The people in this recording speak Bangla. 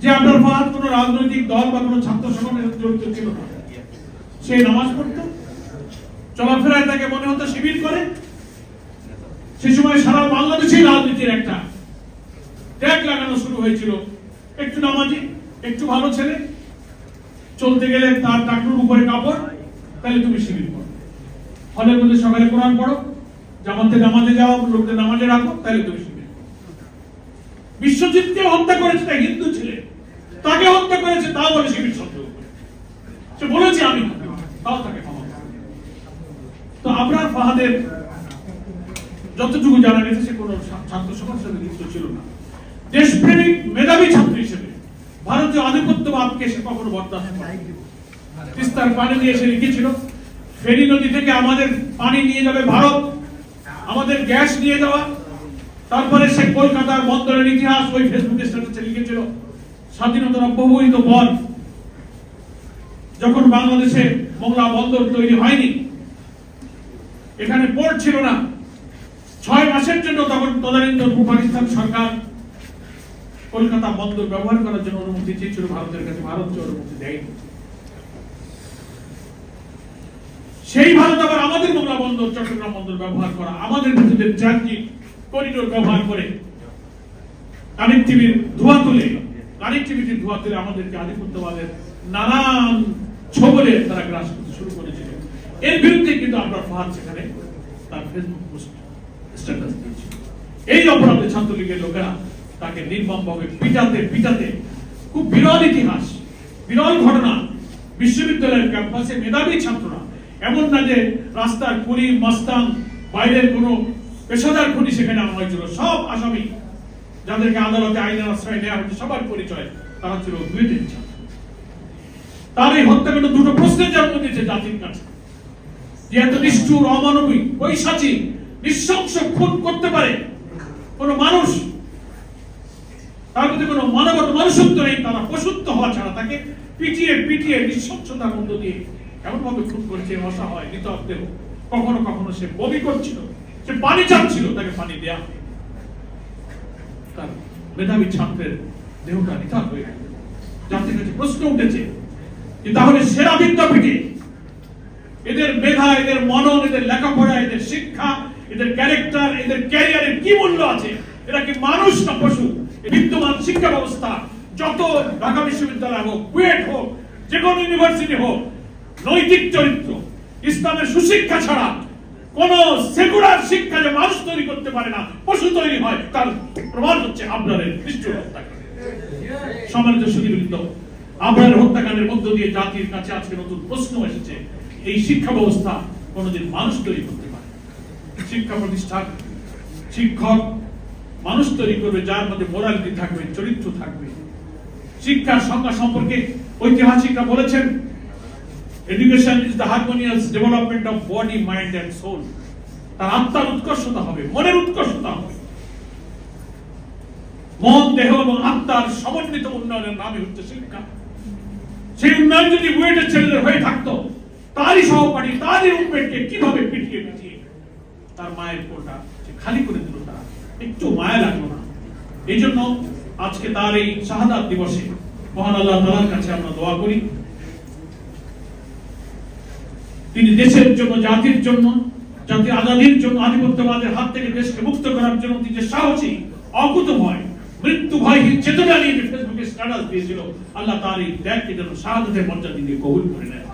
যে আপনার ফাহাদ কোন রাজনৈতিক দল বা কোন ছাত্র সংগঠনের জড়িত ছিল না। সে নামাজ পড়তো, চলাফেরায় তাকে মনে হতো শিবির করে। সে সময় সারা বাংলাদেশেই রাজনীতির একটা ট্যাগ লাগানো শুরু হয়েছিল। একটু নামাজি, একটু ভালো ছেলে। চলতে গেলে তার টাকনুর উপরে কাপড়, তাহলে তুমি শিবির করো। হলের মধ্যে সকালে কোরআন পড়ো, জামাতে নামাজে যাও, লোকদের নামাজে রাখো, তাহলে তুমি শিবির। বিশ্বজিৎকে হত্যা করেছে তা হিন্দু ছেলে তাকে হত্যা করেছে, তাও বলে সন্দেহ করে। সে বলেছে আমি তাও তাকে তো আপনার ফাহাদের যতটুকু জানা গেছে, সে কোনো ছাত্র সমাজের সাথে যুক্ত ছিল না দেশপ্রেমিক মেধাবী ছাত্র হিসেবে ভারতীয় আধিপত্যবাদকে সে কখনো বরদাস্ত। তিস্তার পানি নিয়ে এসে লিখেছিল, ফেনী নদী থেকে আমাদের পানি নিয়ে যাবে ভারত, আমাদের গ্যাস নিয়ে যাওয়া তারপরে সে কলকাতার বন্দরের ইতিহাস ওই ফেসবুক স্ট্যাটাসে লিখেছিল, স্বাধীনতার অব্যবহিত পর যখন বাংলাদেশে মোংলা বন্দর তৈরি হয়নি, এখানে পোর্ট ছিল না। ছয় মাসের জন্য তখন তদানীন্তন পাকিস্তান সরকার কলকাতা বন্দর ব্যবহার করার জন্য অনুমতি চেয়েছিল, ভারতের কাছে ভারত অনুমতি দেয়নি। সেই ভারত আবার আমাদের মোংলা বন্দর, চট্টগ্রাম বন্দর ব্যবহার করা, আমাদের ভিতরে ট্রানজিট করিডোর ব্যবহার করে কানেক্টিভিটির ধোয়া তুলে কানেক্টিভিটির ধোয়া তুলে আমাদেরকে আধিপত্যবাদের নানান ছবলে তারা গ্রাস করতে শুরু করেছিল। এর বিরুদ্ধে কিন্তু আমরা ফাহাদ সেখানে তার ফেসবুক পোস্ট স্ট্যাটাস দিয়েছিল। এই অপরাধে ছাত্রলীগের লোকেরা তাকে নির্মমভাবে পিটাতে পিটাতে খুব বিরল ইতিহাস, বিরল ঘটনা। বিশ্ববিদ্যালয়ের ক্যাম্পাসে মেধাবী ছাত্ররা, এমন না যে রাস্তার কুলি, মাস্তান, বাইরের কোনো পেশাদার খুনি সেখানে আনা হয়েছিল। সব আসামি যাদেরকে আদালতে আইনের আশ্রয় নেওয়া হচ্ছে সবার পরিচয় তারা ছিল দুইটির ছাত্র। তার এই হত্যাকাণ্ড দুটো প্রশ্নের জন্ম দিয়েছে জাতির কাছে। যে এত নিষ্ঠুর, অমানবিক পৈশাচী নৃশংস খুন করতে পারে কোন মানুষ, তার মধ্যে কোনো মানবত মানুষত্ব নেই, তারা পশুত্ব হওয়া ছাড়া তাকে পিটিয়ে পিটিয়ে নৃশংসতার মধ্য দিয়ে এমন ভাবে খুন করছে অসহায় নিতক দেহ। কখনো কখনো সে বমি করছিল। সে পানি চাচ্ছিল, তাকে পানি দেয়া। তার মেধাবী ছাত্রের দেহটা নিতাক হয়ে গেল। জাতির কাছে প্রশ্ন উঠেছে যে তাহলে সেরা বিদ্যাপীঠে এদের মেধা, এদের মনন, এদের লেখাপড়া, এদের শিক্ষা, এদের ক্যারেক্টার এদের ক্যারিয়ারের কি মূল্য আছে? এরা কি মানুষ না পশু? বিদ্যমান শিক্ষা ব্যবস্থা, যত ঢাকা বিশ্ববিদ্যালয় হোক, কুয়েট হোক যে কোনো ইউনিভার্সিটি হোক, নৈতিক চরিত্র, ইসলামের সুশিক্ষা ছাড়া কোন সেকুলার শিক্ষা যে মানুষ তৈরি করতে পারে না, পশু তৈরি হয়, তার প্রমাণ হচ্ছে আপনাদের সম্মানিত আবরার হত্যাকাণ্ডের মধ্য দিয়ে জাতির কাছে আজকে নতুন প্রশ্ন এসেছে, এই শিক্ষা ব্যবস্থা কোনোদিন মানুষ তৈরি করতে পারে শিক্ষা প্রতিষ্ঠান, শিক্ষক মানুষ তৈরি করবে, যার মধ্যে মোরালিটি থাকবে, চরিত্র থাকবে। শিক্ষার সংজ্ঞা সম্পর্কে ঐতিহাসিকরা বলেছেন education is the harmonious development of body mind and soul তার আত্মার উৎকর্ষতা হবে, মনের উৎকর্ষতা হবে। মন, দেহ এবং আত্মার সমন্বিত উন্নয়নের নামই হচ্ছে শিক্ষা। সেই উন্নয়ন যদি বুয়েটের ছেলেদের হয়ে থাকতো, তারই সহপাঠী, তারই রুমমেটকে কীভাবে পিটিয়ে পিটিয়ে তার মায়ের কোলটা সে খালি করে দিল তারা, একটু মায়া লাগল না। এই জন্য আজকে তার এই শাহাদাত দিবসে মহান আল্লাহ তালার কাছে আমরা দোয়া করি। তিনি দেশের জন্য, জাতির জন্য জাতির আজাদির জন্য, আধিপত্যবাদের হাত থেকে দেশকে মুক্ত করার জন্য তিনি যে সাহসী অকুত ভয় মৃত্যু ভয় চেতনা নিয়ে ফেসবুকে স্ট্যাটাস দিয়েছিল, আল্লাহ তার এই ত্যাগকে যেন শাহাদতের মর্যাদা দিয়ে কবুল করে নেয়।